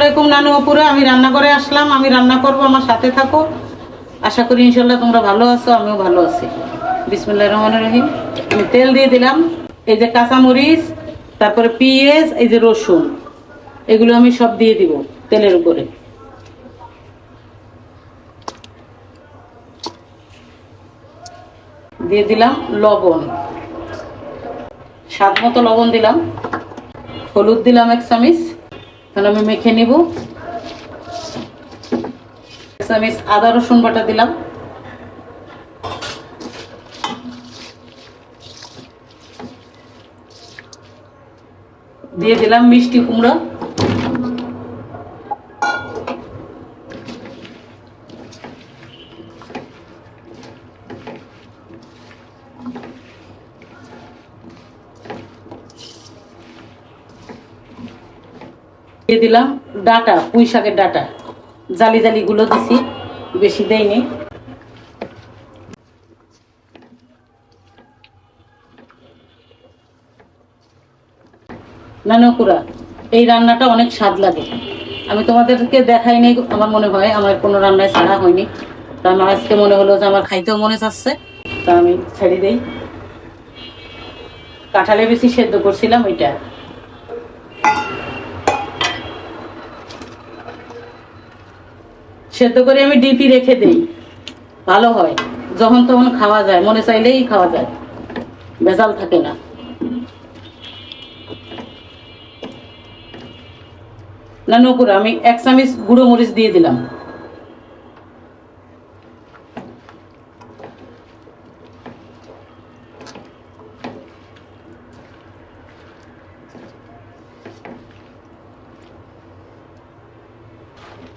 আলাইকুম নানু অপুরা, আমি রান্না করে আসলাম, আমি রান্না করব, আমার সাথে থাকো। আশা করি ইনশাল্লাহ তোমরা ভালো আছো, আমিও ভালো আছি। বিসমুল্লাহ রহমান রহিম। আমি তেল দিয়ে দিলাম, এই যে কাঁচামরিচ, তারপরে পেঁয়াজ, এই যে রসুন, এগুলো আমি সব দিয়ে দিব তেলের উপরে। দিয়ে দিলাম লবণ। স্বাদ মতো লবণ দিলাম। হলুদ দিলাম এক চামিচ। তাহলে আমি মেখে নিব। আমি আদা রসুন বাটা দিলাম। দিয়ে দিলাম মিষ্টি কুমড়া। দিয়ে দিলাম ডাটা, পুঁই শাকের ডাটা। জালি জালি গুলো দিছি, বেশি দেয়নি নানকুরা এই রান্নাটা অনেক স্বাদ লাগে। আমি তোমাদেরকে দেখাই নাই, আমার মনে হয়, আমার কোনো রান্নায় ছাড়া হয়নি। তা আমার আজকে মনে হলো যে আমার খাইতেও মনে চাচ্ছে, তা আমি ছেড়ে দেই। কাঁঠালে বেশি সেদ্ধ করছিলাম ওইটা। সেদ্ধ করে আমি ডিপি রেখে দিই। ভালো হয়। যখন তখন খাওয়া যায়। মনে চাইলেই খাওয়া যায়। ভেজাল থাকে না। না নকুর আমি এক চামিচ গুঁড়ো মরিচ দিয়ে দিলাম।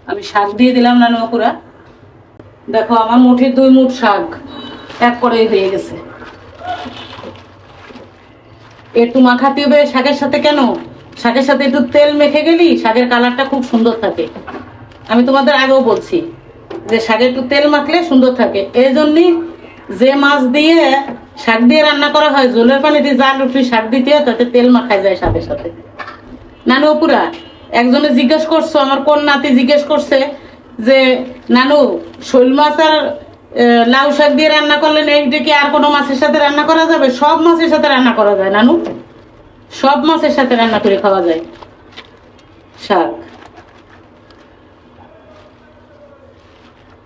আমি শাক দিয়ে দিলাম না নকুরা। দেখো আমার মুঠির দুই মুঠ শাক এক করে হয়ে গেছে। একটু মাখাতে হবে শাকের সাথে কেন? শাকের সাথে একটু তেল মেখে গেলি, শাকের কালারটা খুব সুন্দর থাকে। আমি তোমাদের আগেও বলছি যে শাকে একটু তেল মাখলে সুন্দর থাকে। এই জন্যই যে মাছ দিয়ে শাক দিয়ে রান্না করা হয়, জলের পানি দিয়ে জাল উঠি শাক দিতে তাতে তেল মাখায় যায় শাকের সাথে। নানু অপুরা একজনে জিজ্ঞেস করছ, আমার কোন নাতি জিজ্ঞেস করছে যে, নানু, শোল মাছ আর লাউ শাক দিয়ে রান্না করলেন এইটা কি আর কোনো মাছের সাথে রান্না করা যাবে? সব মাছের সাথে রান্না করা যায়, নানু। সব মাছের সাথে রান্না করে খাওয়া যায়। শাক।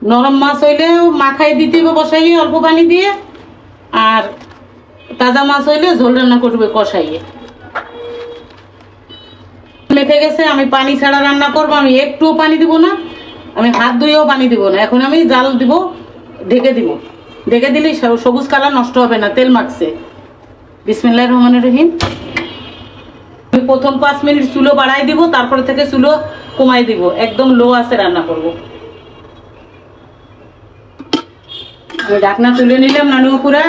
নরম মাছ হইলে মাখাই দিতে হবে বসাইয়ে, অল্প পানি দিয়ে। আর তাজা মাছ হইলে ঝোল রান্না করবে কষাইয়ে। মেখে গেছে, আমি পানি ছাড়া রান্না করব, আমি একটুও পানি দিব না, আমি হাত ধুয়েও পানি দিব না। এখন আমি জাল দিব, ঢেকে দিব। ঢেকে দিলেই সবুজ কালার নষ্ট হবে না, তেল মাখছে। বিসমিল্লাহ রহমান রহিম। আমি প্রথম পাঁচ মিনিট চুলো বাড়াই দিব, তারপরে থেকে চুলো কমাই দিব। একদম লো আছে রান্না করব। আমি ডাকনা তুলে নিলাম নানু পুরা।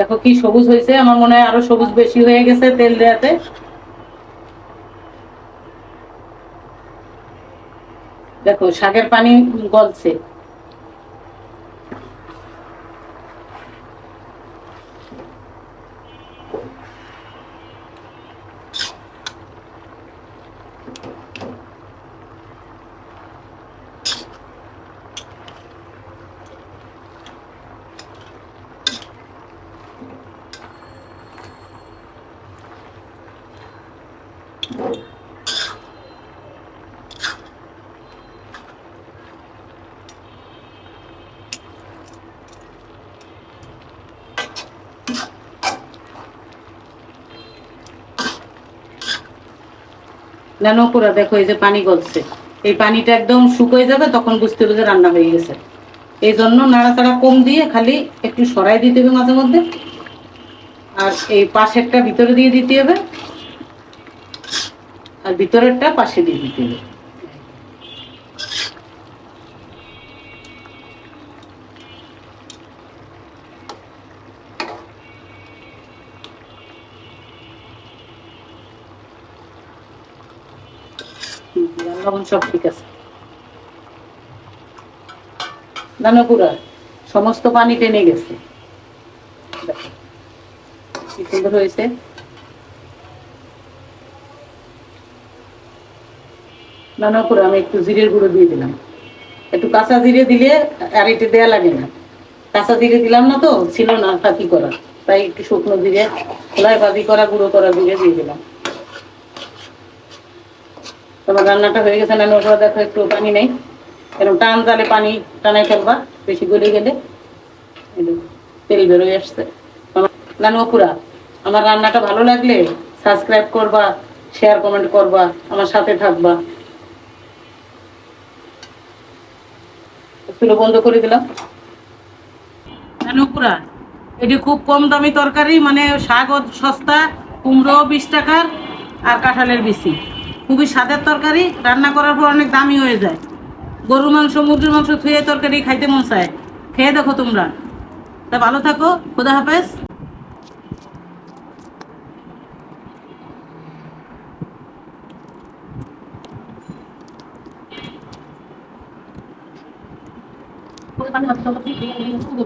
দেখো কি সবুজ হয়েছে, আমার মনে হয় আরও সবুজ বেশি হয়ে গেছে তেল দেওয়াতে দেখো, শাকের পানি গলছে। পুরা দেখো, এই যে পানি গলছে। এই পানিটা একদম শুকিয়ে যাবে, তখন বুঝতে হবে যে রান্না হয়ে গেছে। এই জন্য নাড়াচাড়া কম দিয়ে খালি একটু সরাই দিতে হবে মাঝে মধ্যে। আর এই পাশেরটা ভিতরে দিয়ে দিতে হবে। আর ভিতরেরটা পাশে দিয়ে দিতে হবে। সমস্ত পানি টেনে গেছে। কি সুন্দর হয়েছে। রান্নার করে আমি একটু জিরের গুঁড়ো দিয়ে দিলাম। একটু কাঁচা জিরে দিলে আর এটা দেওয়া লাগে না। কাঁচা জিরে দিলাম না তো, ছিল না ফাঁকি করা। তাই একটু শুকনো জিরে, খোলায় ভাজি করা, গুঁড়ো করা জিরে দিয়ে দিলাম। তোমার রান্নাটা হয়ে গেছে নানুর করে দেখো একটু পানি নেই। এরকম টান জালে পানি টানাই ফেলবা, বেশি গলে গেলে। তেল বেরোয় আসছে। নানু অপুরা আমার রান্নাটা ভালো লাগলে সাবস্ক্রাইব করবা শেয়ার কমেন্ট করবা, আমার সাথে থাকবা। চুলো বন্ধ করে দিলাম। এটি খুব কম দামি তরকারি মানে শাক সস্তা, কুমড়ো বিশ টাকার আর কাঁঠালের বেশি খুবই স্বাদের তরকারি, রান্না করার পর অনেক দামি হয়ে যায়। গরু মাংস, মুরগির মাংস ধুয়ে তরকারি খাইতে মন চায়। খেয়ে দেখো তোমরা। তা ভালো থাকো, খুদা হাফেজ। kan harus seperti ini itu